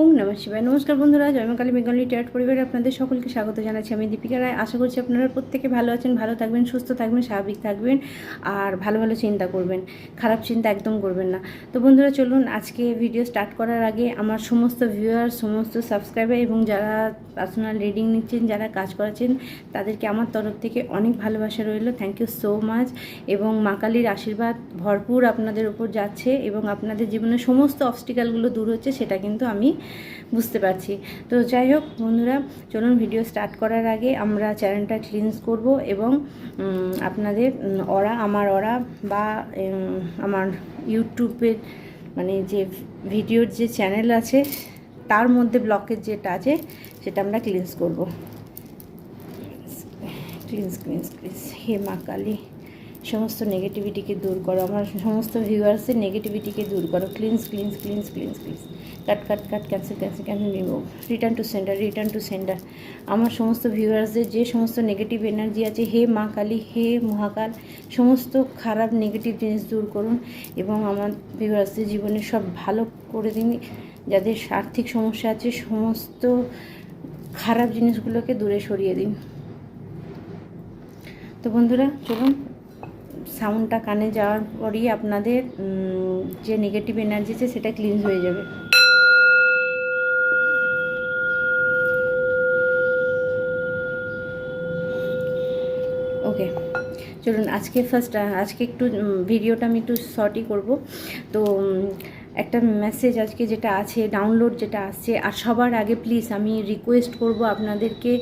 ওম নমঃ শিবায়। নমস্কার বন্ধুরা জয়মাকালী বেঙ্গলি টেট পরিবারে আপনাদের সকলকে স্বাগত জানাচ্ছি আমি দীপিকা রায়। আশা করছি আপনারা প্রত্যেকে ভালো আছেন, ভালো থাকবেন, সুস্থ থাকবেন, স্বাভাবিক থাকবেন আর ভালো ভালো চিন্তা করবেন। খারাপ চিন্তা একদম করবেন না। তো বন্ধুরা, চলুন আজকে ভিডিও স্টার্ট করার আগে আমার সমস্ত ভিউয়ার সমস্ত সাবস্ক্রাইবার এবং যারা পার্সোনাল রিডিং নিচ্ছেন, যারা কাজ করাচ্ছেন, তাদেরকে আমার তরফ থেকে অনেক ভালোবাসা রইল। থ্যাংক ইউ সো মাচ এবং মা কালীর আশীর্বাদ ভরপুর আপনাদের উপর যাচ্ছে এবং আপনাদের জীবনের সমস্ত অবস্টিকালগুলো দূর হচ্ছে, সেটা কিন্তু আমি বুঝতে পারছি। তো যাই হোক বন্ধুরা, চলুন ভিডিও স্টার্ট করার আগে আমরা চ্যানেলটা ক্লিনস করব এবং আপনাদের অরা, আমার অরা বা আমার ইউটিউবের মানে যে ভিডিওর যে চ্যানেল আছে, তার মধ্যে ব্লকের যেটা আছে, সেটা আমরা ক্লিনস করব। ক্লিনস ক্লিনস ক্লিনস হে মা কালী। সমস্ত নেগেটিভিটিকে দূর করো। আমার সমস্ত ভিউয়ার্সের নেগেটিভিটিকে দূর করো। Cleanse cleanse cleanse cleanse cleanse cut cut cut cancel cancel cancel remove return to centre return to centre আমার সমস্ত ভিউয়ার্সদের যে সমস্ত নেগেটিভ এনার্জি আছে, হে মা কালী, হে মহাকাল, সমস্ত খারাপ নেগেটিভ জিনিস দূর করুন এবং আমার ভিউয়ার্সদের জীবনে সব ভালো করে দিন। যাদের আর্থিক সমস্যা আছে, সমস্ত খারাপ জিনিসগুলোকে দূরে সরিয়ে দিন। তো বন্ধুরা, চলুন সাউন্ডটা কানে যাওয়ার পরই আপনাদের যে নেগেটিভ এনার্জি আছে সেটা ক্লিন হয়ে যাবে। ওকে চলুন আজকে ফার্স্ট আজকে একটু ভিডিওটা আমি একটু শর্টই করব। তো একটা মেসেজ আজকে যেটা আছে ডাউনলোড যেটা আসছে, আর সবার আগে প্লিজ আমি রিকোয়েস্ট করব আপনাদেরকে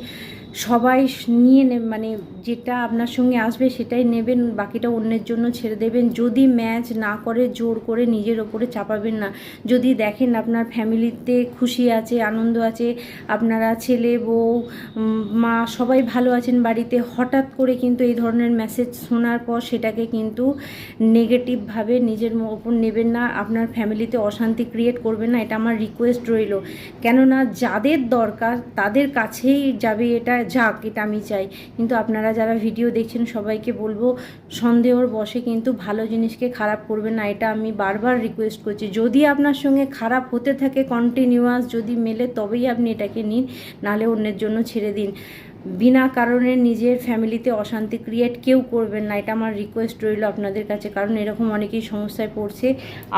সবাই নিয়ে নে মানে যেটা আপনার সঙ্গে আসবে সেটাই নেবেন, বাকিটা অন্যের জন্য ছেড়ে দেবেন। যদি ম্যাচ না করে, জোর করে নিজের ওপরে চাপাবেন না। যদি দেখেন আপনার ফ্যামিলিতে খুশি আছে, আনন্দ আছে, আপনারা ছেলে, বউ মা সবাই ভালো আছেন বাড়িতে, হঠাৎ করে কিন্তু এই ধরনের মেসেজ শোনার পর সেটাকে কিন্তু নেগেটিভভাবে নিজের ওপর নেবেন না। আপনার ফ্যামিলিতে অশান্তি ক্রিয়েট করবেন না। এটা আমার রিকোয়েস্ট রইল। কেননা যাদের দরকার, তাদের কাছেই যাবে এটা। যাক, এটা আমি চাই। কিন্তু আপনারা যারা ভিডিও দেখছেন, সবাইকে বলব, সন্দেহর বসে কিন্তু ভালো জিনিসকে খারাপ করবে না, এটা আমি বারবার রিকোয়েস্ট করছি। যদি আপনার সঙ্গে খারাপ হতে থাকে কন্টিনিউয়াস যদি মেলে, তবেই আপনি এটাকে নিন, নাহলে অন্যের জন্য ছেড়ে দিন। বিনা কারণে নিজের ফ্যামিলিতে অশান্তি ক্রিয়েট কেউ করবেন না। এটা আমার রিকোয়েস্ট রইল আপনাদের কাছে, কারণ এরকম অনেকেই সমস্যায় পড়ছে।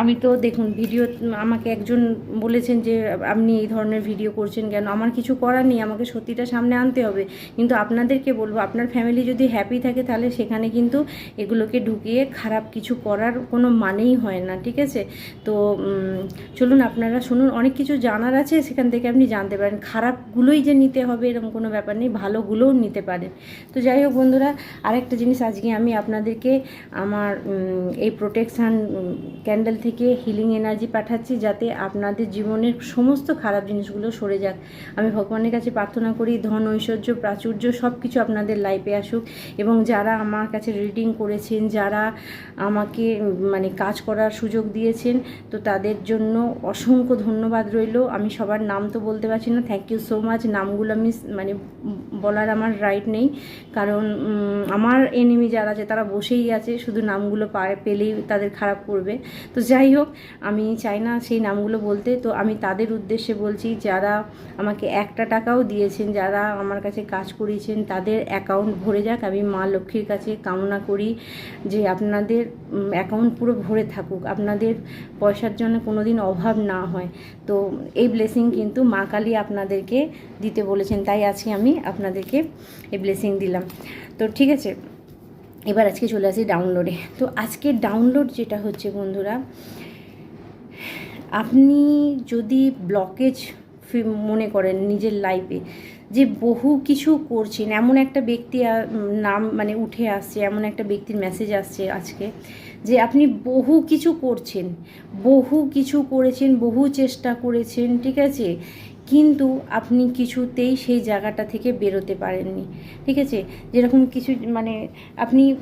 আমি তো দেখুন ভিডিও আমাকে একজন বলেছেন যে, আপনি এই ধরনের ভিডিও করছেন কেন? আমার কিছু করার নেই, আমাকে সত্যিটা সামনে আনতে হবে। কিন্তু আপনাদেরকে বলব, আপনার ফ্যামিলি যদি হ্যাপি থাকে, তাহলে সেখানে কিন্তু এগুলোকে ঢুকিয়ে খারাপ কিছু করার কোনো মানেই হয় না, ঠিক আছে? তো চলুন আপনারা শুনুন, অনেক কিছু জানার আছে, সেখান থেকে আপনি জানতে পারেন। খারাপগুলোই যে নিতে হবে, এরকম কোনো ব্যাপার নেই। ভালোগুলোও নিতে পারেন তো যাই হোক বন্ধুরা, আরেকটা জিনিস আজকে আমি আপনাদেরকে আমার এই প্রোটেকশান ক্যান্ডেল থেকে হিলিং এনার্জি পাঠাচ্ছি যাতে আপনাদের জীবনের সমস্ত খারাপ জিনিসগুলো সরে যাক। আমি ভগবানের কাছে প্রার্থনা করি, ধন, ঐশ্বর্য, প্রাচুর্য সব কিছু আপনাদের লাইফে আসুক এবং যারা আমার কাছে রিডিং করেছেন, যারা আমাকে মানে কাজ করার সুযোগ দিয়েছেন, তো তাদের জন্য অসংখ্য ধন্যবাদ রইল। আমি সবার নাম তো বলতে পারছি না। থ্যাংক ইউ সো মাচ নামগুলো আমি মানে বলার আমার রাইট নেই। কারণ আমার এনিমি যারা আছে, তারা বসেই আছে, শুধু নামগুলো পেলেই তাদের খারাপ করবে। তো যাই হোক, আমি চাই না সেই নামগুলো বলতে। তো আমি তাদের উদ্দেশ্যে বলছি, যারা আমাকে একটা টাকাও দিয়েছেন, যারা আমার কাছে কাজ করিয়েছেন, তাদের অ্যাকাউন্ট ভরে যাক। আমি মা লক্ষ্মীর কাছে কামনা করি যে আপনাদের অ্যাকাউন্ট পুরো ভরে থাকুক। আপনাদের পয়সার জন্য কোনো দিন অভাব না হয়। তো এই ব্লেসিং কিন্তু মা কালী আপনাদেরকে দিতে বলেছেন, তাই আজকে আমি আপনাদেরকে এই ব্লেসিং দিলাম। তো ঠিক আছে, এবার আজকে চলে আসি ডাউনলোডে তো আজকে ডাউনলোড যেটা হচ্ছে বন্ধুরা, আপনি যদি ব্লকেজ মনে করেন নিজের লাইফে যে বহু কিছু করছেন, এমন একটা ব্যক্তি নাম মানে উঠে আসছে, এমন একটা ব্যক্তির মেসেজ আসছে আজকে, যে আপনি বহু কিছু করছেন, বহু কিছু করেছেন, বহু চেষ্টা করেছেন, ঠিক আছে? কিন্তু আপনি কিছুতেই সেই জায়গাটা থেকে বেরোতে পারেননি। ঠিক আছে? যেরকম কিছু মানে আপনি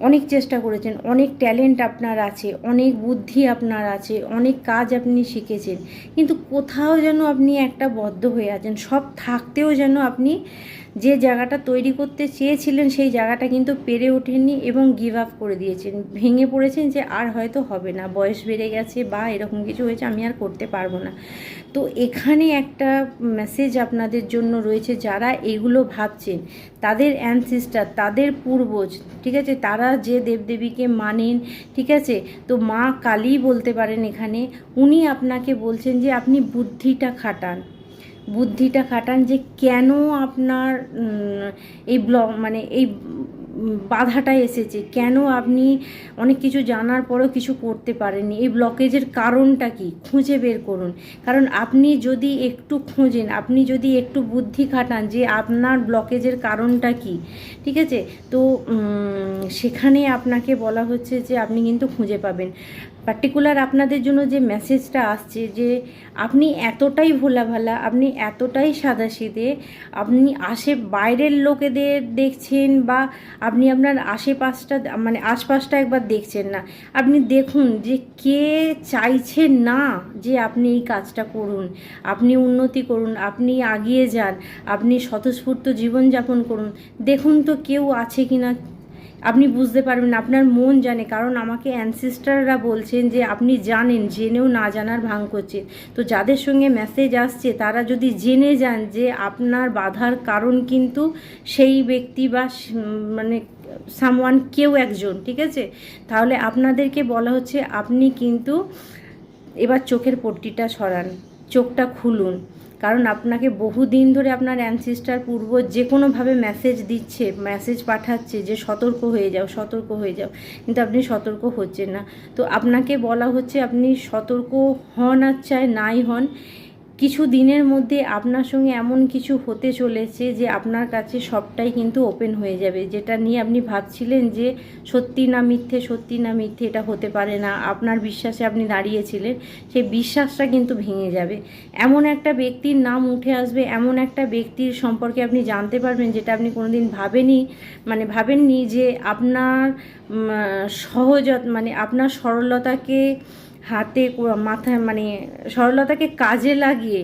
অনেক চেষ্টা করেছেন, অনেক ট্যালেন্ট আপনার আছে, অনেক বুদ্ধি আপনার আছে, অনেক কাজ আপনি শিখেছেন, কিন্তু কোথাও যেন আপনি একটা বদ্ধ হয়ে আছেন, সব থাকতেও যেন আপনি যে জায়গাটা তৈরি করতে চেয়েছিলেন সেই জায়গাটা কিন্তু পেরে ওঠেননি এবং গিভ আপ করে দিয়েছেন। ভেঙে পড়েছেন যে আর হয়তো হবে না, বয়স বেড়ে গেছে বা এরকম কিছু হয়েছে আমি আর করতে পারব না। তো এখানে একটা মেসেজ আপনাদের জন্য রয়েছে, যারা এগুলো ভাবছেন, তাদের অ্যানসিস্টার তাদের পূর্বজ, ঠিক আছে? তারা যে দেবদেবীকে মানেন, ঠিক আছে? তো মা কালী বলতে পারেন এখানে, উনি আপনাকে বলছেন যে আপনি বুদ্ধিটা খাটান। বুদ্ধিটা খাটান যে কেন আপনার এই ব্লক মানে এই বাধাটা এসেছে? কেন আপনি অনেক কিছু জানার পরেও কিছু করতে পারেননি? এই ব্লকেজের কারণটা কি? খুঁজে বের করুন। কারণ আপনি যদি একটু খোঁজেন, আপনি যদি একটু বুদ্ধি খাটান যে আপনার ব্লকেজের কারণটা কি, ঠিক আছে? তো সেখানে আপনাকে বলা হচ্ছে যে আপনি কিন্তু খুঁজে পাবেন। পার্টিকুলার আপনাদের জন্য যে মেসেজটা আসছে যে, আপনি এতটাই ভোলা ভালা আপনি এতটাই সাদাসিধে, আপনি আশে বাইরের লোকেদের দেখছেন বা আপনি আপনার আশেপাশটা মানে আশপাশটা একবার দেখছেন না। আপনি দেখুন যে কে চাইছে না যে আপনি এই কাজটা করুন, আপনি উন্নতি করুন, আপনি আগিয়ে যান, আপনি স্বতঃস্ফূর্ত জীবনযাপন করুন। দেখুন তো কেউ আছে কি না আপনি বুঝতে পারবেন আপনার মন জানে। কারণ আমাকে অ্যানসিস্টাররা বলছেন যে, আপনি জানেন, জেনেও না জানার ভাঙ করছে তো যাদের সঙ্গে মেসেজ আসছে, তারা যদি জেনে যান যে, আপনার বাধার কারণ কিন্তু সেই ব্যক্তি বা মানে সামওয়ান কেউ একজন, ঠিক আছে? তাহলে আপনাদেরকে বলা হচ্ছে, আপনি কিন্তু এবার চোখের পট্টিটা সরান, চোখটা খুলুন। কারণ আপনাকে বহুদিন ধরে আপনার অ্যানসিস্টার পূর্ব যে কোনোভাবে মেসেজ দিচ্ছে মেসেজ পাঠাচ্ছে যে সতর্ক হয়ে যাও, সতর্ক হয়ে যাও। কিন্তু আপনি সতর্ক হচ্ছেন না। তো আপনাকে বলা হচ্ছে আপনি সতর্ক হন আর চায় নাই হন। কিছু দিনের মধ্যে আপনার সঙ্গে এমন কিছু হতে চলেছে যে আপনার কাছে সবটাই কিন্তু ওপেন হয়ে যাবে। যেটা নিয়ে আপনি ভাবছিলেন যে সত্যি না মিথ্যে, সত্যি না মিথ্যে এটা হতে পারে না, আপনার বিশ্বাসে আপনি দাঁড়িয়েছিলেন, সেই বিশ্বাসটা কিন্তু ভেঙে যাবে। এমন একটা ব্যক্তির নাম উঠে আসবে, এমন একটা ব্যক্তির সম্পর্কে আপনি জানতে পারবেন যেটা আপনি কোনোদিন ভাবেনি মানে ভাবেননি যে আপনার সহজত মানে আপনার সরলতাকে হাতে মাথায় মানে সরলতাকে কাজে লাগিয়ে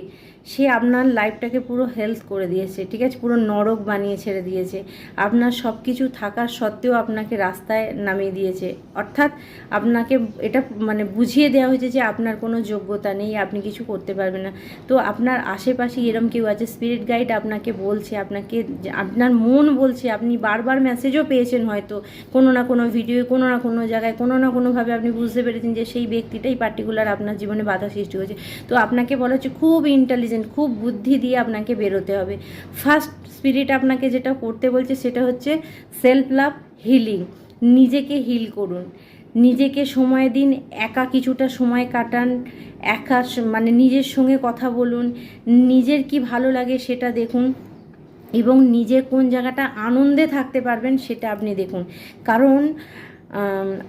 সে আপনার লাইফটাকে পুরো হেলথ করে দিয়েছে, ঠিক আছে? পুরো নরক বানিয়ে ছেড়ে দিয়েছে। আপনার সব কিছু থাকার সত্ত্বেও আপনাকে রাস্তায় নামিয়ে দিয়েছে। অর্থাৎ আপনাকে এটা মানে বুঝিয়ে দেওয়া হয়েছে যে আপনার কোনো যোগ্যতা নেই, আপনি কিছু করতে পারবেন না। তো আপনার আশেপাশে এরম কেউ আছে? স্পিরিট গাইড আপনাকে বলছে, আপনাকে আপনার মন বলছে, আপনি বারবার মেসেজও পেয়েছেন হয়তো। কোনো না কোনো ভিডিও কোনো না কোনো জায়গায়, কোনো না কোনোভাবে আপনি বুঝতে পেরেছেন যে সেই ব্যক্তিটাই পার্টিকুলার আপনার জীবনে বাধা সৃষ্টি হয়েছে তো আপনাকে বলা হচ্ছে খুব ইন্টেলিজেন্ট খুব বুদ্ধি দিয়ে আপনাকে বেরোতে হবে। ফার্স্ট স্পিরিট আপনাকে যেটা করতে বলছে সেটা হচ্ছে সেলফ লাভ হিলিং নিজেকে হিল করুন। নিজেকে সময় দিন, একা কিছুটা সময় কাটান, একা মানে নিজের সঙ্গে কথা বলুন, নিজের কি ভালো লাগে সেটা দেখুন এবং নিজে কোন জায়গাটা আনন্দে থাকতে পারবেন সেটা আপনি দেখুন। কারণ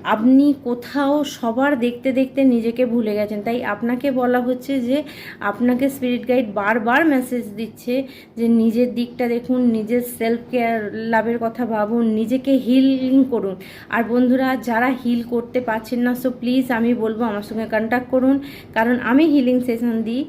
আপনি কোথাও সবার দেখতে দেখতে নিজেকে ভুলে গেছেন। তাই আপনাকে বলা হচ্ছে যে আপনাকে স্পিরিট গাইড বারবার মেসেজ দিচ্ছে যে নিজের দিকটা দেখুন, নিজের সেলফ কেয়ার লাভের কথা ভাবুন, নিজেকে হিলিং করুন। আর বন্ধুরা, যারা হিল করতে পারছেন না সো প্লিজ আমি বলব আমার সঙ্গে কন্ট্যাক্ট করুন। কারণ আমি হিলিং সেশন দিই।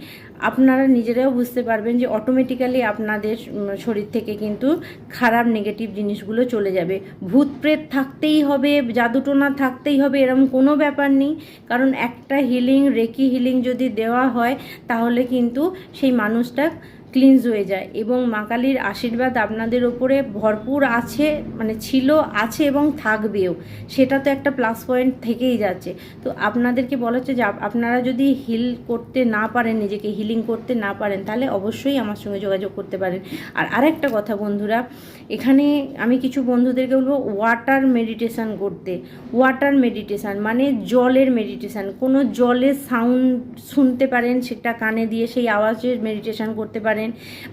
আপনারা নিজেরাও বুঝতে পারবেন যে অটোমেটিক্যালি আপনাদের শরীর থেকে কিন্তু খারাপ নেগেটিভ জিনিসগুলো চলে যাবে। ভূত প্রেত থাকতেই হবে জাদুটোনা থাকতেই হবে, এরকম কোনো ব্যাপার নেই। কারণ একটা হিলিং রেকি হিলিং যদি দেওয়া হয়, তাহলে কিন্তু সেই মানুষটা ক্লিনজ হয়ে যায় এবং মা কালীর আশীর্বাদ আপনাদের ওপরে ভরপুর আছে মানে ছিল, আছে এবং থাকবেও। সেটা তো একটা প্লাস পয়েন্ট থেকেই যাচ্ছে। তো আপনাদেরকে বলা হচ্ছে যে, আপ- আপনারা যদি হিল করতে না পারেন, নিজেকে হিলিং করতে না পারেন, তাহলে অবশ্যই আমার সঙ্গে যোগাযোগ করতে পারেন। আর আরেকটা কথা বন্ধুরা, এখানে আমি কিছু বন্ধুদেরকে বলব ওয়াটার মেডিটেশান করতে। ওয়াটার মেডিটেশান মানে জলের মেডিটেশান কোনো জলের সাউন্ড শুনতে পারেন, সেটা কানে দিয়ে সেই আওয়াজের মেডিটেশান করতে পারেন।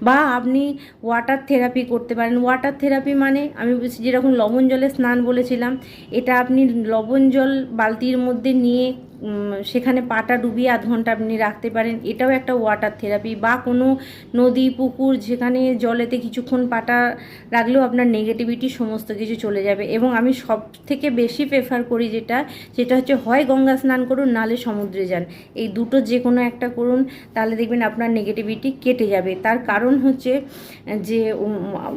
বা আপনি ওয়াটার থেরাপি করতে পারেন। ওয়াটার থেরাপি মানে আমি যেরকম লবণ জলে স্নান বলেছিলাম, এটা আপনি লবণ জল বালতির মধ্যে নিয়ে সেখানে পাটা ডুবিয়ে আধ ঘণ্টা আপনি রাখতে পারেন। এটাও একটা ওয়াটার থেরাপি বা কোনো নদী, পুকুর যেখানে জলেতে কিছুক্ষণ পাটা রাখলেও আপনার নেগেটিভিটি সমস্ত কিছু চলে যাবে। এবং আমি সব থেকে বেশি প্রেফার করি যেটা, সেটা হচ্ছে হয় গঙ্গা স্নান করুন, নালে সমুদ্রে যান। এই দুটো যে কোনো একটা করুন, তাহলে দেখবেন আপনার নেগেটিভিটি কেটে যাবে। তার কারণ হচ্ছে যে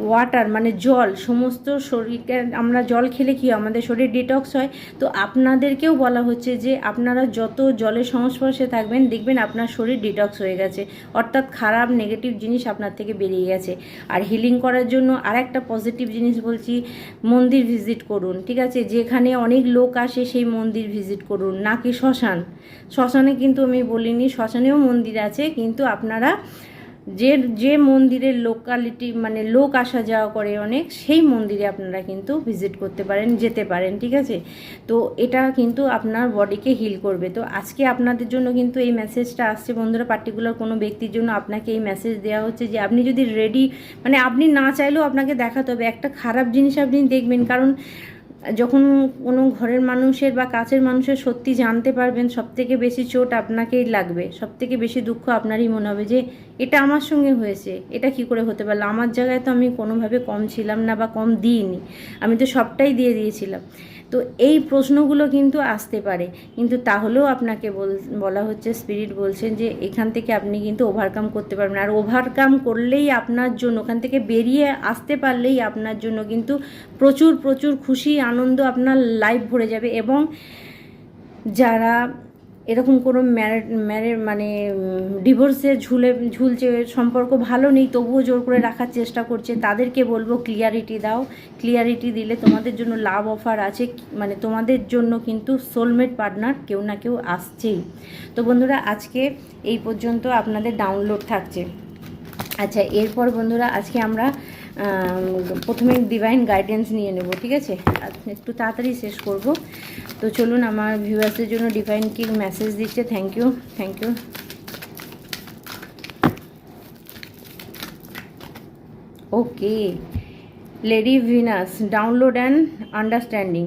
ওয়াটার মানে জল, সমস্ত শরীরকে, আমরা জল খেলে কি আমাদের শরীর ডিটক্স হয়। তো আপনাদেরকেও বলা হচ্ছে যে, আপনারা যত জলের সংস্পর্শে থাকবেন, দেখবেন আপনার শরীর ডিটক্স হয়ে গেছে। অর্থাৎ খারাপ নেগেটিভ জিনিস আপনার থেকে বেরিয়ে গেছে। আর হিলিং করার জন্য আর একটা পজিটিভ জিনিস বলছি, মন্দির ভিজিট করুন, ঠিক আছে? যেখানে অনেক লোক আসে, সেই মন্দির ভিজিট করুন। নাকি শ্মশান? শ্মশানে কিন্তু আমি বলিনি, শ্মশানেও মন্দির আছে, কিন্তু আপনারা যে যে মন্দিরের লোকালিটি মানে লোক আসা যাওয়া করে অনেক, সেই মন্দিরে আপনারা কিন্তু ভিজিট করতে পারেন, যেতে পারেন, ঠিক আছে? তো এটা কিন্তু আপনার বডিকে হিল করবে। তো আজকে আপনাদের জন্য কিন্তু এই মেসেজটা আসছে। বন্ধুরা পার্টিকুলার কোনো ব্যক্তির জন্য আপনাকে এই মেসেজ দেওয়া হচ্ছে যে, আপনি যদি রেডি মানে আপনি না চাইলেও আপনাকে দেখাতে হবে। একটা খারাপ জিনিস আপনি দেখবেন। কারণ যখন কোনো ঘরের মানুষের বা কাছের মানুষের সত্যি জানতে পারবেন সব থেকে বেশি চোট আপনাকেই লাগবে। সব থেকে বেশি দুঃখ আপনারই মনে হবে যে, এটা আমার সঙ্গে হয়েছে, এটা কি করে হতে পারল? আমার জায়গায় তো আমি কোনোভাবে কম ছিলাম না বা কম দিইনি। আমি তো সবটাই দিয়ে দিয়েছিলাম। তো এই প্রশ্নগুলো কিন্তু আসতে পারে। কিন্তু তাহলেও আপনাকে বল হচ্ছে স্পিরিট বলছেন যে এখান থেকে আপনি কিন্তু ওভারকাম করতে পারবেন। আর ওভারকাম করলেই আপনার জন্য, ওখান থেকে বেরিয়ে আসতে পারলেই আপনার জন্য কিন্তু প্রচুর প্রচুর খুশি, আনন্দ আপনার লাইফ ভরে যাবে। এবং যারা এরকম কোনো ম্যারেড ম্যারে মানে ডিভোর্সে ঝুলে ঝুলছে সম্পর্ক ভালো নেই তবুও জোর করে রাখার চেষ্টা করছে। তাদেরকে বলব ক্লিয়ারিটি দাও। ক্লিয়ারিটি দিলে তোমাদের জন্য লাভ অফার আছে মানে তোমাদের জন্য কিন্তু সোলমেট পার্টনার কেউ না কেউ আসছেই। তো বন্ধুরা আজকে এই পর্যন্ত আপনাদের ডাউনলোড থাকছে। আচ্ছা এরপর বন্ধুরা আজকে আমরা আম, প্রথমে ডিভাইন গাইডেন্স নিয়ে নেব ঠিক আছে? একটু তাড়াতাড়ি শেষ করব। তো চলুন আমার ভিউয়ার্সের জন্য ডিভাইন কি মেসেজ দিচ্ছে। Thank you thank you okay lady Venus download and understanding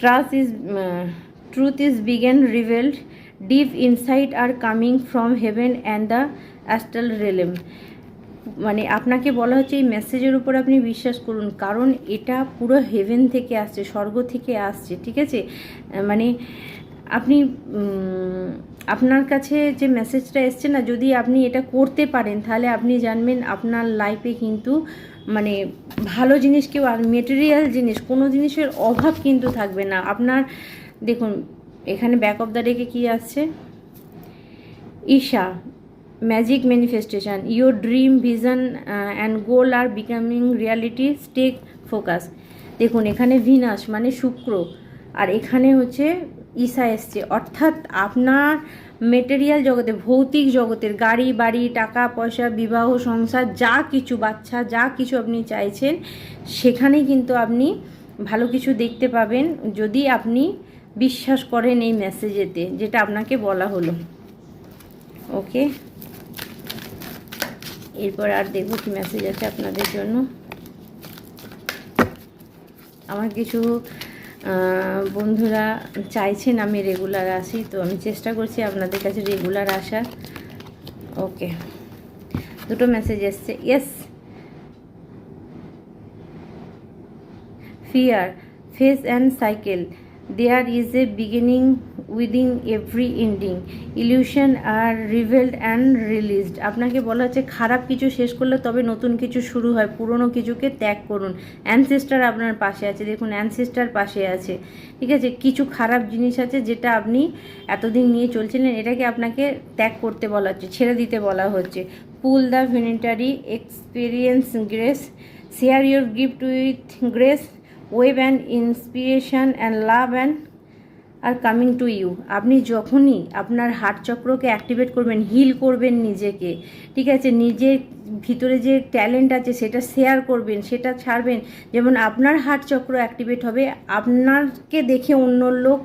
trust is uh, truth is being revealed. Deep insight are coming from heaven and the astral realm. মানে আপনাকে বলা হচ্ছে এই মেসেজের উপর আপনি বিশ্বাস করুন, কারণ এটা পুরো হেভেন থেকে আসছে, স্বর্গ থেকে আসছে, ঠিক আছে? মানে আপনি আপনার কাছে যে মেসেজটা এসছে না, যদি আপনি এটা করতে পারেন, তাহলে আপনি জানবেন আপনার লাইফে কিন্তু মানে ভালো জিনিস কেউ আর মেটেরিয়াল জিনিস, কোনো জিনিসের অভাব কিন্তু থাকবে না। আপনার, দেখুন, এখানে ব্যাক অফ দ্য ডেকে কী আসছে? Isha magic manifestation your dream vision and goal are becoming reality stay focus দেখুন, এখানে ভিনাস মানে শুক্র, আর এখানে হচ্ছে ঈশা এসছে। অর্থাৎ আপনার মেটেরিয়াল জগতে, ভৌতিক জগতের গাড়ি, বাড়ি, টাকা, পয়সা, বিবাহ, সংসার, যা কিছু, বাচ্চা, যা কিছু আপনি চাইছেন সেখানেই কিন্তু আপনি ভালো কিছু দেখতে পাবেন যদি আপনি বিশ্বাস করেন এই মেসেজেতে যেটা আপনাকে বলা হলো। ওকে এরপর আর দেখব কি মেসেজ আছে আপনাদের জন্য। আমার কিছু বন্ধুরা চাইছেন আমি রেগুলার আসি, তো আমি চেষ্টা করছি আপনাদের কাছে রেগুলার আসা ওকে দুটো মেসেজ এসছে। Yes fear face and cycle there is a beginning within every ending. Illusion are revealed and released আপনাকে বলা হচ্ছে খারাপ কিছু শেষ করলে তবে নতুন কিছু শুরু হয়। পুরনো কিছুকে ত্যাগ করুন। অ্যানসেস্টার আপনার পাশে আছে। দেখুন অ্যানসেস্টার পাশে আছে। ঠিক আছে? কিছু খারাপ জিনিস আছে যেটা আপনি এতদিন নিয়ে চলছিলেন, এটাকে আপনাকে ত্যাগ করতে বলা হচ্ছে, ছেড়ে দিতে বলা হচ্ছে। Pull the voluntary experience grace share your gift with grace web and inspiration and love and are coming to you আপনি যখনই আপনার হার্ট চক্রকে অ্যাক্টিভেট করবেন হিল করবেন নিজেকে, ঠিক আছে? নিজের ভিতরে যে ট্যালেন্ট আছে, সেটা শেয়ার করবেন, সেটা ছাড়বেন। যেমন আপনার হার্ট চক্র অ্যাক্টিভেট হবে, আপনারকে দেখে অন্য লোক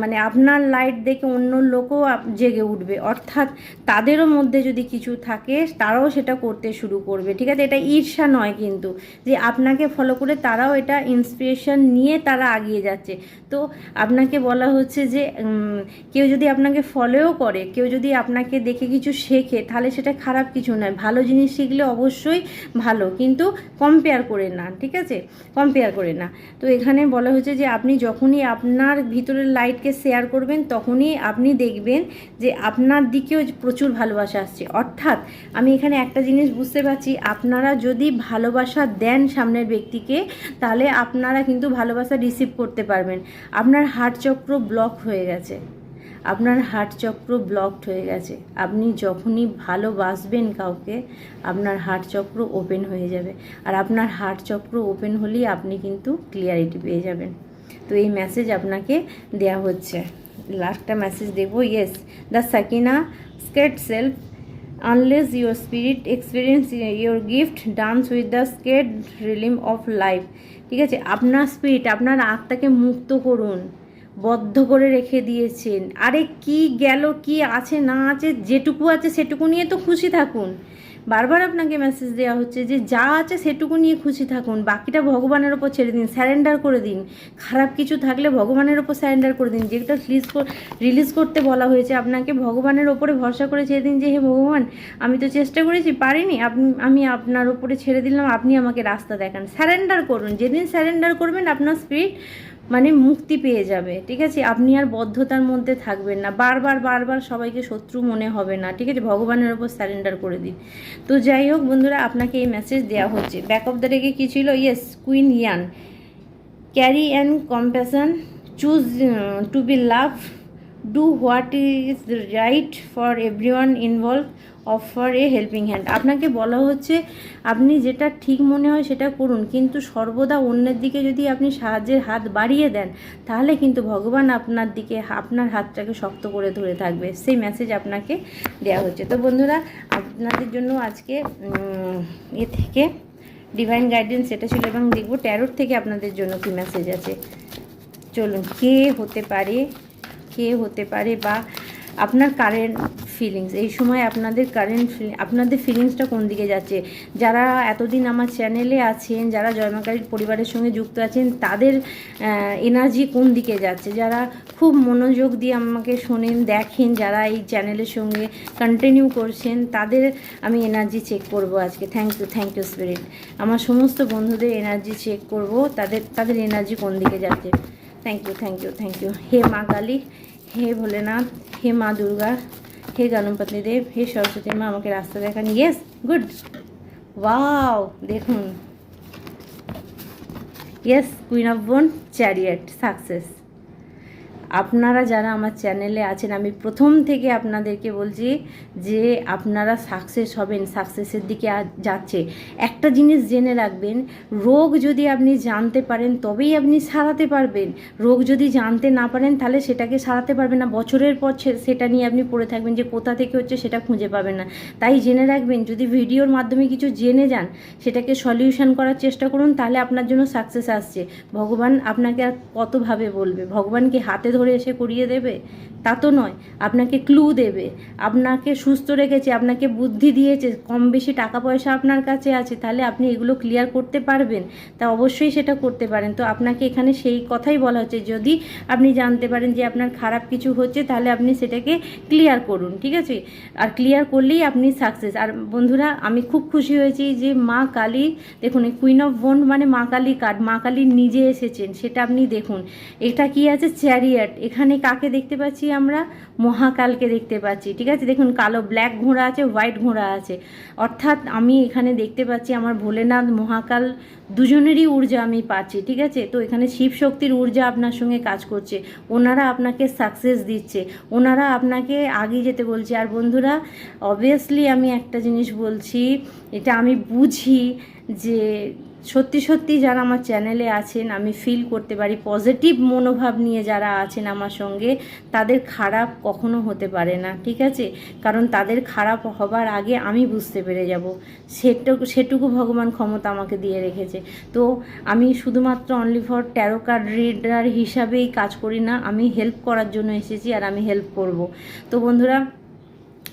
মানে আপনার লাইট দেখে অন্য লোকও জেগে উঠবে। অর্থাৎ তাদেরও মধ্যে যদি কিছু থাকে, তারাও সেটা করতে শুরু করবে। ঠিক আছে? এটা ঈর্ষা নয় কিন্তু যে আপনাকে ফলো করে তারাও এটা ইন্সপিরেশন নিয়ে তারা আগিয়ে যাচ্ছে। তো আপনাকে বলা হচ্ছে যে কেউ যদি আপনাকে ফলোও করে, কেউ যদি আপনাকে দেখে কিছু শেখে, তাহলে সেটা খারাপ কিছু নয়। ভালো জিনিস শিখলে অবশ্যই ভালো, কিন্তু কম্পেয়ার করে না। ঠিক আছে? কম্পেয়ার করে না। তো এখানে বলা হচ্ছে যে, আপনি যখনই আপনার ভিতরের লাইটকে শেয়ার করবেন, তখনই আপনি দেখবেন যে আপনার দিকেও প্রচুর ভালোবাসা আসছে। অর্থাৎ আমি এখানে একটা জিনিস বুঝতে পারছি, আপনারা যদি ভালোবাসা দেন সামনের ব্যক্তিকে, তাহলে আপনারা কিন্তু ভালোবাসা রিসিভ করতে পারবেন। আপনার হার্ট চক্র ব্লক হয়ে গেছে। আপনার হার্ট চক্র ব্লকড হয়ে গেছে। আপনি যখনই ভালোবাসবেন কাউকে, আপনার হার্ট চক্র ওপেন হয়ে যাবে। আর আপনার হার্ট চক্র ওপেন হলেই আপনি কিন্তু ক্লিয়ারিটি পেয়ে যাবেন। তো এই মেসেজ আপনাকে দেয়া হচ্ছে। লাস্টটা মেসেজ দেবো yes the Sakina skate self unless your spirit experience your gift, dance with the scared realm of life. ঠিক আছে, আপনার স্পিরিট আপনার আত্মাকে মুক্ত করুন, বদ্ধ করে রেখে দিয়েছেন। আরে কি গেল, কি আছে, না আছে, যেটুকু আছে সেটুকু নিয়ে তো খুশি থাকুন। বারবার আপনাকে মেসেজ দেওয়া হচ্ছে যে যা আছে সেটুকু নিয়ে খুশি থাকুন, বাকিটা ভগবানের ওপর ছেড়ে দিন স্যারেন্ডার করে দিন। খারাপ কিছু থাকলে ভগবানের ওপর স্যারেন্ডার করে দিন। যেটা রিলিজ রিলিজ করতে বলা হয়েছে, আপনাকে ভগবানের ওপরে ভরসা করে ছেড়ে দিন যে, হে ভগবান, আমি তো চেষ্টা করেছি, পারিনি। আপনি আমি আপনার ওপরে ছেড়ে দিলাম, আপনি আমাকে রাস্তা দেখান। স্যারেন্ডার করুন। যেদিন স্যারেন্ডার করবেন, আপনার স্পিরিট মানে মুক্তি পেয়ে যাবে, ঠিক আছে? আপনি আর বদ্ধতার মধ্যে থাকবেন না। বারবার বারবার সবাইকে শত্রু মনে হবে না, ঠিক আছে? ভগবানের ওপর স্যারেন্ডার করে দিন। তো যাই হোক বন্ধুরা, আপনাকে এই মেসেজ দেওয়া হচ্ছে। ব্যাক অফ দ্য রেগে কী ছিল? Yes Kuan Yin carry and compassion choose to be love do what is right for everyone involve offer a helping hand আপনাকে বলা হচ্ছে আপনি যেটা ঠিক মনে হয় সেটা করুন, কিন্তু সর্বদা অন্যের দিকে যদি আপনি সাহায্যের হাত বাড়িয়ে দেন, তাহলে কিন্তু ভগবান আপনার দিকে, আপনার হাতটাকে শক্ত করে ধরে থাকবে। সেই মেসেজ আপনাকে দেওয়া হচ্ছে। তো বন্ধুরা, আপনাদের জন্য আজকে এ থেকে ডিভাইন গাইডেন্স এটা ছিল এবং দেখব ট্যারোর থেকে আপনাদের জন্য কি মেসেজ আছে। চলুন, কে হতে পারে, কে হতে পারে বা আপনার কারেন্ট ফিলিংস এই সময় আপনাদের কারেন্ট আপনাদের ফিলিংসটা কোন দিকে যাচ্ছে? যারা এতদিন আমার চ্যানেলে আছেন, যারা জয়মাকারীর পরিবারের সঙ্গে যুক্ত আছেন, তাদের এনার্জি কোন দিকে যাচ্ছে? যারা খুব মনোযোগ দিয়ে আমাকে শোনেন, দেখেন, যারা এই চ্যানেলের সঙ্গে কন্টিনিউ করছেন, তাদের আমি এনার্জি চেক করব আজকে। Thank you thank you spirit আমার সমস্ত বন্ধুদের এনার্জি চেক করব, তাদের তাদের এনার্জি কোন দিকে যাচ্ছে? Thank you thank you thank you হে মা কালী, হে ভোলেনাথ, হে মা দুর্গা হে গণপতি দেব হে সরস্বতী মা আমাকে রাস্তা দেখান। ইয়েস গুড ওয়াও দেখুন। Yes queen of bone chariot success আপনারা যারা আমার চ্যানেলে আছেন, আমি প্রথম থেকে আপনাদেরকে বলছি যে আপনারা সাকসেস হবেন সাকসেসের দিকে যাচ্ছে। একটা জিনিস জেনে রাখবেন, রোগ যদি আপনি জানতে পারেন, তবেই আপনি সারাতে পারবেন। রোগ যদি জানতে না পারেন, তাহলে সেটাকে সারাতে পারবেন না। বছরের পর সেটা নিয়ে আপনি পড়ে থাকবেন যে কোথা থেকে হচ্ছে সেটা খুঁজে পাবেন না। তাই জেনে রাখবেন, যদি ভিডিওর মাধ্যমে কিছু জেনে যান, সেটাকে সলিউশন করার চেষ্টা করুন, তাহলে আপনার জন্য সাকসেস আসছে। ভগবান আপনাকে আর কতভাবে বলবে? ভগবানকে হাতে ধরে এসে করিয়ে দেবে? তা তো নয়। আপনাকে ক্লু দেবে। আপনাকে সুস্থ রেখেছে, আপনাকে বুদ্ধি দিয়েছে কম বেশি টাকা পয়সা আপনার কাছে আছে, তাহলে আপনি এগুলো ক্লিয়ার করতে পারবেন। তা অবশ্যই সেটা করতে পারেন। তো আপনাকে এখানে সেই কথাই বলা হচ্ছে। যদি আপনি জানতে পারেন যে আপনার খারাপ কিছু হচ্ছে, তাহলে আপনি সেটাকে ক্লিয়ার করুন, ঠিক আছে? আর ক্লিয়ার করলেই আপনি সাকসেস আর বন্ধুরা, আমি খুব খুশি হয়েছি যে মা কালী, দেখুন, এই কুইন অফ বোন মানে মা কালী কার্ড মা কালী নিজে এসেছেন, সেটা আপনি দেখুন। এটা কি আছে? চ্যারিয়াট এখানে কাকে দেখতে পাচ্ছি আমরা? মহাকালকে দেখতে পাচ্ছি, ঠিক আছে? দেখুন, কালো ব্ল্যাক ঘোড়া আছে হোয়াইট ঘোড়া আছে। অর্থাৎ আমি এখানে দেখতে পাচ্ছি আমার ভোলেনাথ মহাকাল দুজনেরই ঊর্জা আমি পাচ্ছি, ঠিক আছে? তো এখানে শিব শক্তির ঊর্জা আপনার সঙ্গে কাজ করছে। ওনারা আপনাকে সাকসেস দিচ্ছে। ওনারা আপনাকে আগে যেতে বলছে। আর বন্ধুরা অবভিয়াসলি আমি একটা জিনিস বলছি, এটা আমি বুঝি যে সত্যি সত্যি যারা আমার চ্যানেলে আছেন, আমি ফিল করতে পারি পজিটিভ মনোভাব নিয়ে যারা আছেন আমার সঙ্গে, তাদের খারাপ কখনো হতে পারে না, ঠিক আছে? কারণ তাদের খারাপ হবার আগে আমি বুঝতে পেরে যাব। সেটুকু সেটুকু ভগবান ক্ষমতা আমাকে দিয়ে রেখেছে। তো আমি শুধুমাত্র only for tarot card reader হিসাবেই কাজ করি না, আমি হেল্প করার জন্য এসেছি আর আমি হেল্প করব। তো বন্ধুরা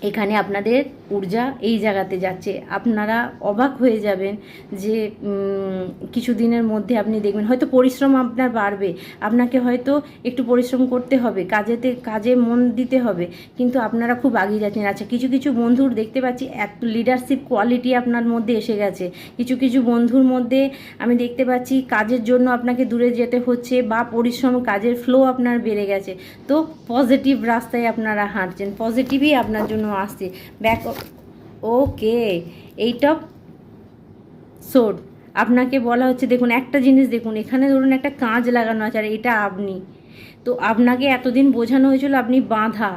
এখানে আপনাদের ঊর্জা এই জায়গাতে যাচ্ছে। আপনারা অবাক হয়ে যাবেন যে উম, কিছু দিনের মধ্যে আপনি দেখবেন হয়তো পরিশ্রম আপনার বাড়বে আপনাকে হয়তো একটু পরিশ্রম করতে হবে কাজেতে কাজে মন দিতে হবে কিন্তু আপনারা খুব আগিয়ে যাচ্ছেন। আচ্ছা কিছু কিছু বন্ধুর দেখতে পাচ্ছি এত লিডারশিপ কোয়ালিটি আপনার মধ্যে এসে গেছে। কিছু কিছু বন্ধুর মধ্যে আমি দেখতে পাচ্ছি কাজের জন্য আপনাকে দূরে যেতে হচ্ছে বা পরিশ্রম কাজের ফ্লো আপনার বেড়ে গেছে। তো পজিটিভ রাস্তায় আপনারা হাঁটছেন পজিটিভই আপনার জন্য আসছে। ব্যাক ওকে, এইটা সোড। আপনাকে বলা হচ্ছে, দেখুন, একটা জিনিস দেখুন, এখানে ধরুন একটা কাঁচ লাগানো আছে, আর এটা আপনি। তো আপনাকে এতদিন বোঝানো হয়েছিল আপনি বাঁধা,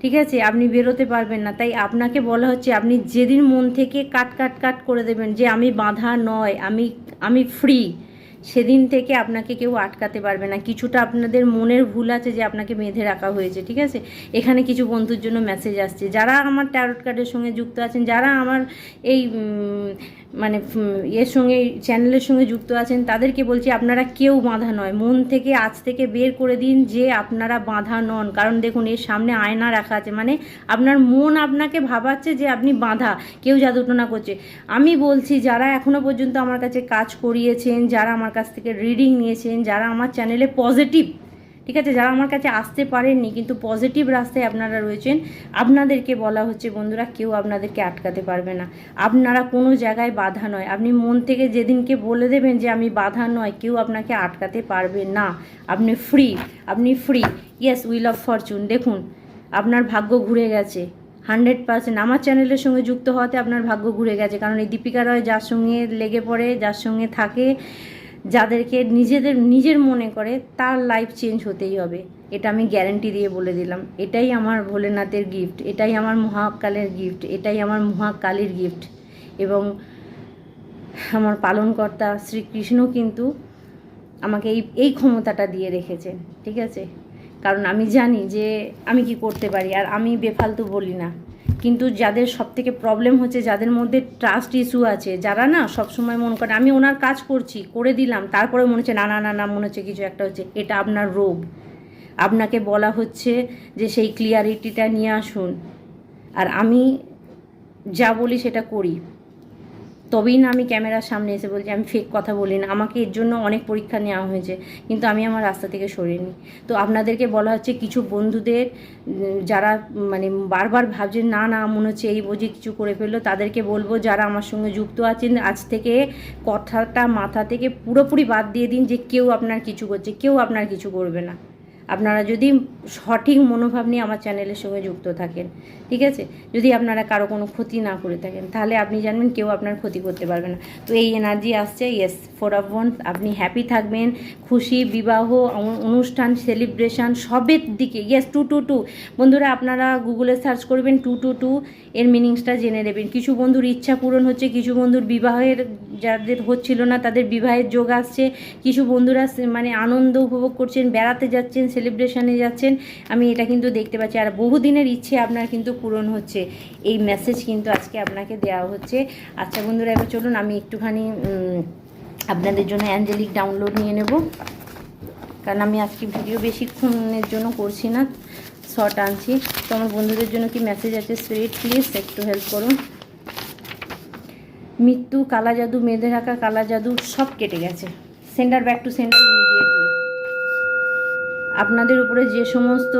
ঠিক আছে? আপনি বেরোতে পারবেন না, তাই আপনাকে বলা হচ্ছে, আপনি যেদিন মন থেকে কাট কাট কাট করে দেবেন যে আমি বাঁধা নয়, আমি আমি ফ্রি সেদিন থেকে আপনাকে কেউ আটকাতে পারবে না। কিছুটা আপনাদের মনের ভুল আছে যে আপনাকে বেঁধে রাখা হয়েছে, ঠিক আছে? এখানে কিছু বন্ধুর জন্য মেসেজ আসছে। যারা আমার ট্যারোট কার্ডের সঙ্গে যুক্ত আছেন, যারা আমার এই মানে এর সঙ্গে চ্যানেলের সঙ্গে যুক্ত আছেন, তাদেরকে বলছি আপনারা কেউ বাঁধা নয়। মন থেকে, আজ থেকে বের করে দিন যে আপনারা বাঁধা নন। কারণ দেখুন, এর সামনে আয়না রাখা আছে। মানে আপনার মন আপনাকে ভাবাচ্ছে যে আপনি বাঁধা, কেউ জাদুটনা করছে। আমি বলছি, যারা এখনও পর্যন্ত আমার কাছে কাজ করিয়েছেন, যারা আমার কাছ থেকে রিডিং নিয়েছেন, যারা আমার চ্যানেলে পজিটিভ ঠিক আছে, যারা আমার কাছে আসতে পারেননি কিন্তু পজিটিভ রাস্তায় আপনারা রয়েছেন, আপনাদেরকে বলা হচ্ছে বন্ধুরা কেউ আপনাদেরকে আটকাতে পারবে না। আপনারা কোনো জায়গায় বাধা নয়। আপনি মন থেকে যেদিনকে বলে দেবেন যে আমি বাধা নয়, কেউ আপনাকে আটকাতে পারবে না। আপনি ফ্রি আপনি free yes wheel of fortune দেখুন, আপনার ভাগ্য ঘুরে গেছে। হান্ড্রেড পার্সেন্ট আমার চ্যানেলের সঙ্গে যুক্ত হওয়াতে আপনার ভাগ্য ঘুরে গেছে। কারণ এই দীপিকা রয় যার সঙ্গে লেগে পড়ে, যার সঙ্গে থাকে যাদেরকে নিজেদের, নিজের মনে করে তার লাইফ চেঞ্জ হতেই হবে। এটা আমি গ্যারেন্টি দিয়ে বলে দিলাম। এটাই আমার ভোলেনাথের গিফট এটাই আমার মহাকালের গিফট এটাই আমার মহাকালীর গিফট এবং আমার পালনকর্তা শ্রীকৃষ্ণ কিন্তু আমাকে এই এই ক্ষমতাটা দিয়ে রেখেছেন ঠিক আছে? কারণ আমি জানি যে আমি কি করতে পারি, আর আমি বেফালতু বলি না। কিন্তু যাদের সব থেকে প্রবলেম হচ্ছে, যাদের মধ্যে ট্রাস্ট ইস্যু আছে, যারা না সবসময় মনে করে, আমি ওনার কাজ করছি, করে দিলাম তারপরে মনে হচ্ছে, না না না না, মনে হচ্ছে কিছু একটা হচ্ছে। এটা আপনার রোগ। আপনাকে বলা হচ্ছে যে সেই ক্লিয়ারিটিটা নিয়ে আসুন। আর আমি যা বলি সেটা করি। তবেই না আমি ক্যামেরার সামনে এসে বলছি, আমি ফেক কথা বলি না। আমাকে এর জন্য অনেক পরীক্ষা নেওয়া হয়েছে, কিন্তু আমি আমার রাস্তা থেকে সরিনি। তো আপনাদেরকে বলা হচ্ছে, কিছু বন্ধুদের যারা মানে বারবার ভাবছেন না না, মনে হচ্ছে এই বুঝি কিছু করে ফেলল। তাদেরকে বলব, যারা আমার সঙ্গে যুক্ত আছেন, আজ থেকে কথাটা মাথা থেকে পুরোপুরি বাদ দিয়ে দিন যে কেউ আপনার কিছু করছে, কেউ আপনার কিছু করবে না। আপনারা যদি সঠিক মনোভাব নিয়ে আমার চ্যানেলের সঙ্গে যুক্ত থাকেন, ঠিক আছে? যদি আপনারা কারও কোনো ক্ষতি না করে থাকেন, তাহলে আপনি জানবেন কেউ আপনার ক্ষতি করতে পারবে না। তো এই এনার্জি আসছে ইয়েস ফোর অফ ওয়ান আপনি হ্যাপি থাকবেন, খুশি, বিবাহ অনুষ্ঠান সেলিব্রেশন সবের দিকে ইয়েস টু টু টু বন্ধুরা, আপনারা গুগলে সার্চ করবেন টু টু টু এর মিনিংসটা জেনে নেবেন। কিছু বন্ধুর ইচ্ছা পূরণ হচ্ছে, কিছু বন্ধুর বিবাহের যাদের হচ্ছিল না, তাদের বিবাহের যোগ আসছে। কিছু বন্ধুরা মানে আনন্দ উপভোগ করছেন, বেড়াতে যাচ্ছেন সেলিব্রেশনে যাচ্ছেন। আমি এটা কিন্তু দেখতে পাচ্ছি। আর বহুদিনের ইচ্ছে আপনার কিন্তু পূরণ হচ্ছে। এই মেসেজ কিন্তু আজকে আপনাকে দেওয়া হচ্ছে। আচ্ছা বন্ধুরা, এবার চলুন, আমি একটুখানি আপনাদের জন্য অ্যাঞ্জেলিক ডাউনলোড নিয়ে নেব। কারণ আমি আজকে ভিডিও বেশিক্ষণের জন্য করছি না। শর্ট আনছি। তো আমার বন্ধুদের জন্য কি মেসেজ আছে? স্পিরিট প্লিজ একটু হেল্প করুন। মৃত্যু, কালা জাদু মেয়েদের রাখা কালা জাদু, সব কেটে গেছে। Centre back to centre immediately আপনাদের উপরে যে সমস্ত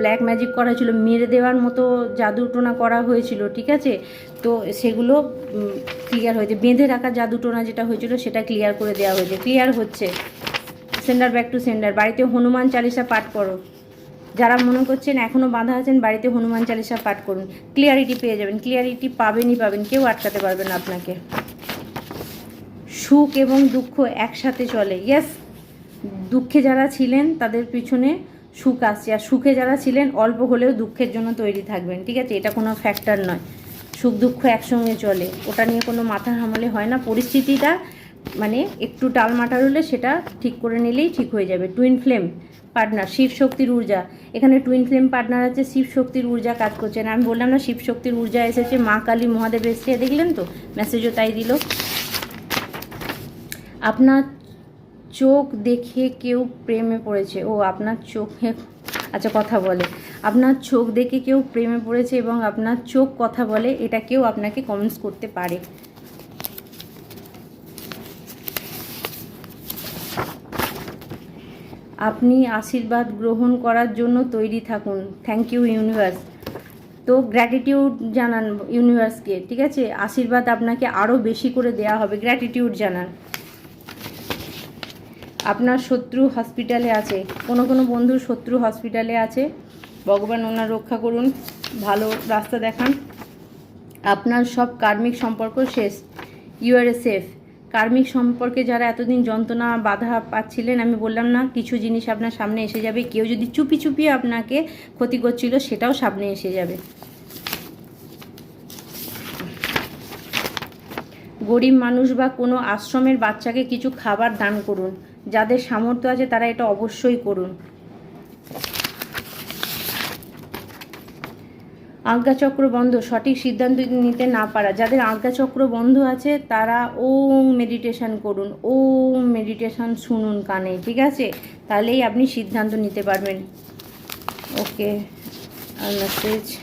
ব্ল্যাক ম্যাজিক করা ছিল মেরে দেওয়ার মতো জাদুটোনা করা হয়েছিল, ঠিক আছে? তো সেগুলো ক্লিয়ার হয়েছে। বেঁধে রাখা জাদুটোনা যেটা হয়েছিল, সেটা ক্লিয়ার করে দেওয়া হয়েছে। ক্লিয়ার হচ্ছে। সেন্ডার ব্যাক টু সেন্ডার বাড়িতে হনুমান চালিসা পাঠ করো। যারা মনে করছেন এখনও বাঁধা আছেন, বাড়িতে হনুমান চালিসা পাঠ করুন। ক্লিয়ারিটি পেয়ে যাবেন। ক্লিয়ারিটি পাবেনই পাবেন। কেউ আটকাতে পারবে না আপনাকে। সুখ এবং দুঃখ একসাথে চলে। ইয়েস দুঃখে যারা ছিলেন, তাদের পিছনে সুখ আসছে। আর সুখে যারা ছিলেন, অল্প হলেও দুঃখের জন্য তৈরি থাকবেন। ঠিক আছে? এটা কোনো ফ্যাক্টর নয়। সুখ দুঃখ একসঙ্গে চলে। ওটা নিয়ে কোনো মাথা হামলে হয় না। পরিস্থিতিটা মানে একটু টালমাটার হলে সেটা ঠিক করে নিলেই ঠিক হয়ে যাবে। টুইন ফ্লেম পার্টনার শিব শক্তির ঊর্জা। এখানে টুইন ফ্লেম পার্টনার আছে, শিব শক্তির ঊর্জা কাজ করছেন আমি বললাম না শিব শক্তির ঊর্জা এসেছে, মা কালী মহাদেব এসছে। দেখলেন তো? মেসেজও তাই দিল। আপনার চোখ দেখে কেউ প্রেমে পড়েছে। ও, আপনার চোখে আচ্ছা কথা বলে। আপনার চোখ দেখে কেউ প্রেমে পড়েছে এবং আপনার চোখ কথা বলে, এটা কেউ আপনাকে কমেন্টস করতে পারে। আপনি আশীর্বাদ গ্রহণ করার জন্য তৈরি থাকুন। থ্যাংক ইউ ইউনিভার্স তো গ্র্যাটিটিউড জানান ইউনিভার্সকে ঠিক আছে? আশীর্বাদ আপনাকে আরও বেশি করে দেয়া হবে। গ্র্যাটিটিউড জানান। আপনার শত্রু হসপিটালে আছে। কোনো কোনো বন্ধুর শত্রু হসপিটালে আছে। ভগবান ওনার রক্ষা করুন। ভালো রাস্তা দেখান। আপনার সব কার্মিক সম্পর্ক শেষ। ইউ আর এ সেফ কার্মিক সম্পর্কে যারা এতদিন যন্ত্রণা, বাধা পাচ্ছিলেন, আমি বললাম না, কিছু জিনিস আপনার সামনে এসে যাবে। কেউ যদি চুপি চুপি আপনাকে ক্ষতি করছিল, সেটাও সামনে এসে যাবে। গরিব মানুষ বা কোনো আশ্রমের বাচ্চাকে কিছু খাবার দান করুন। যাদের সামর্থ্য আছে, তারা এটা অবশ্যই করুন। আজ্ঞাচক্র বন্ধ, সঠিক সিদ্ধান্ত নিতে না পারা। যাদের আজ্ঞাচক্র বন্ধ আছে, তারা ওম মেডিটেশন করুন, ওম মেডিটেশন শুনুন কানে, ঠিক আছে? তাহলেই আপনি সিদ্ধান্ত নিতে পারবেন। ওকে মেসেজ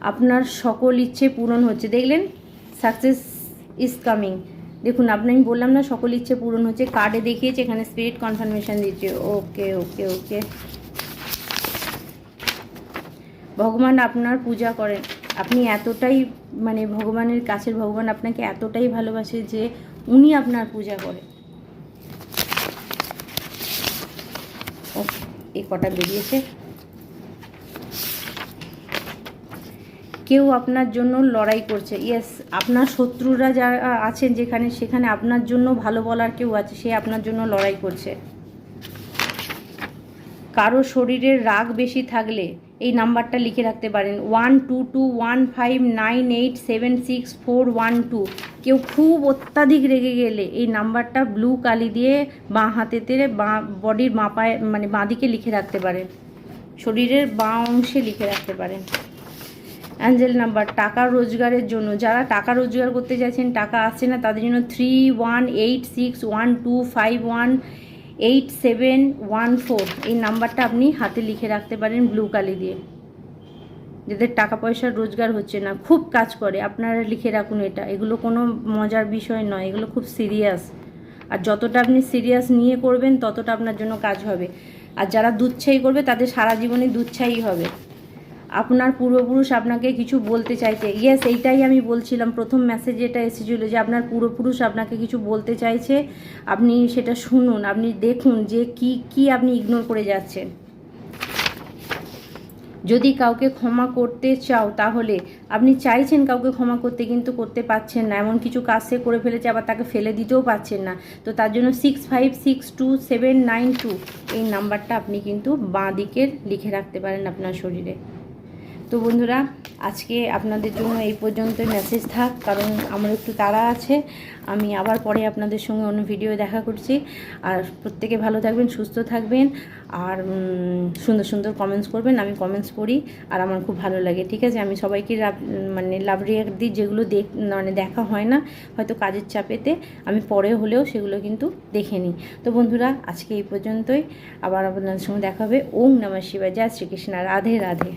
আপনার সকল ইচ্ছে পূরণ হচ্ছে। দেখলেন? সাকসেস ইজ কামিং দেখুন, আপনি, আমি বললাম না, সকল ইচ্ছে পূরণ হচ্ছে। কার্ডে দেখিয়েছে, এখানে স্পিরিট কনফার্মেশন দিচ্ছে। ওকে ওকে ওকে। ভগবান আপনার পূজা করেন। আপনি এতটাই মানে ভগবানের কাছের ভগবান আপনাকে এতটাই ভালোবাসে যে উনি আপনার পূজা করে ও এই কটা বেরিয়েছে। কেউ আপনার জন্য লড়াই করছে। ইয়েস আপনার শত্রুরা যারা আছেন যেখানে, সেখানে আপনার জন্য ভালো বলার কেউ আছে, সে আপনার জন্য লড়াই করছে। কারও শরীরের রাগ বেশি থাকলে এই নাম্বারটা লিখে রাখতে পারেন। One two two, one five, nine eight, seven six, four, one two. কেউ খুব অত্যাধিক রেগে গেলে এই নাম্বারটা ব্লু কালি দিয়ে বাঁ হাতেতে বাঁ বডির বাঁ পায়ে মানে বাঁ দিকে লিখে রাখতে পারেন। শরীরের বাঁ অংশে লিখে রাখতে পারেন। অ্যাঞ্জেল নাম্বার, টাকা রোজগারের জন্য। যারা টাকা রোজগার করতে চাইছেন, টাকা আসছে না, তাদের জন্য three one eight six one two five one eight seven one four এই নাম্বারটা আপনি হাতে লিখে রাখতে পারেন ব্লু কালি দিয়ে। যাদের টাকা পয়সার রোজগার হচ্ছে না, খুব কাজ করে, আপনারা লিখে রাখুন এটা। এগুলো কোনো মজার বিষয় নয়, এগুলো খুব সিরিয়াস আর যতটা আপনি সিরিয়াস নিয়ে করবেন, ততটা আপনার জন্য কাজ হবে। আর যারা দুচ্ছাই করবে, তাদের সারা জীবনে দুচ্ছাই হবে। আপনার পূর্বপুরুষ আপনাকে কিছু বলতে চাইছে। ইয়েস এইটাই আমি বলছিলাম। প্রথম মেসেজ এটা এসেছিল যে আপনার পূর্বপুরুষ আপনাকে কিছু বলতে চাইছে, আপনি সেটা শুনুন, আপনি দেখুন যে কি কি আপনি ইগনোর করে যাচ্ছেন। যদি কাউকে ক্ষমা করতে চাও তাহলে, আপনি চাইছেন কাউকে ক্ষমা করতে কিন্তু করতে পারছেন না। এমন কিছু কাজ সে করে ফেলেছে, আবার তাকে ফেলে দিতেও পারছেন না। তো তার জন্য six five six two seven nine two এই নাম্বারটা আপনি কিন্তু বাঁ দিকের লিখে রাখতে পারেন আপনার শরীরে। তো বন্ধুরা, আজকে আপনাদের জন্য এই পর্যন্তই মেসেজ থাক, কারণ আমার একটু তাড়া আছে। আমি আবার পরে আপনাদের সঙ্গে অন্য ভিডিও দেখা করছি। আর প্রত্যেকে ভালো থাকবেন, সুস্থ থাকবেন। আর সুন্দর সুন্দর কমেন্টস করবেন, আমি কমেন্টস করি আর আমার খুব ভালো লাগে, ঠিক আছে? আমি সবাইকে মানে লাভ রিয়াক্ট দিই যেগুলো দেখ মানে দেখা হয় না, হয়তো কাজের চাপেতে, আমি পরে হলেও সেগুলো কিন্তু দেখে নিই। তো বন্ধুরা, আজকে এই পর্যন্তই। আবার আপনাদের সঙ্গে দেখা হবে। ওম নমঃ শিবায়। জয় শ্রীকৃষ্ণ। রাধে রাধে।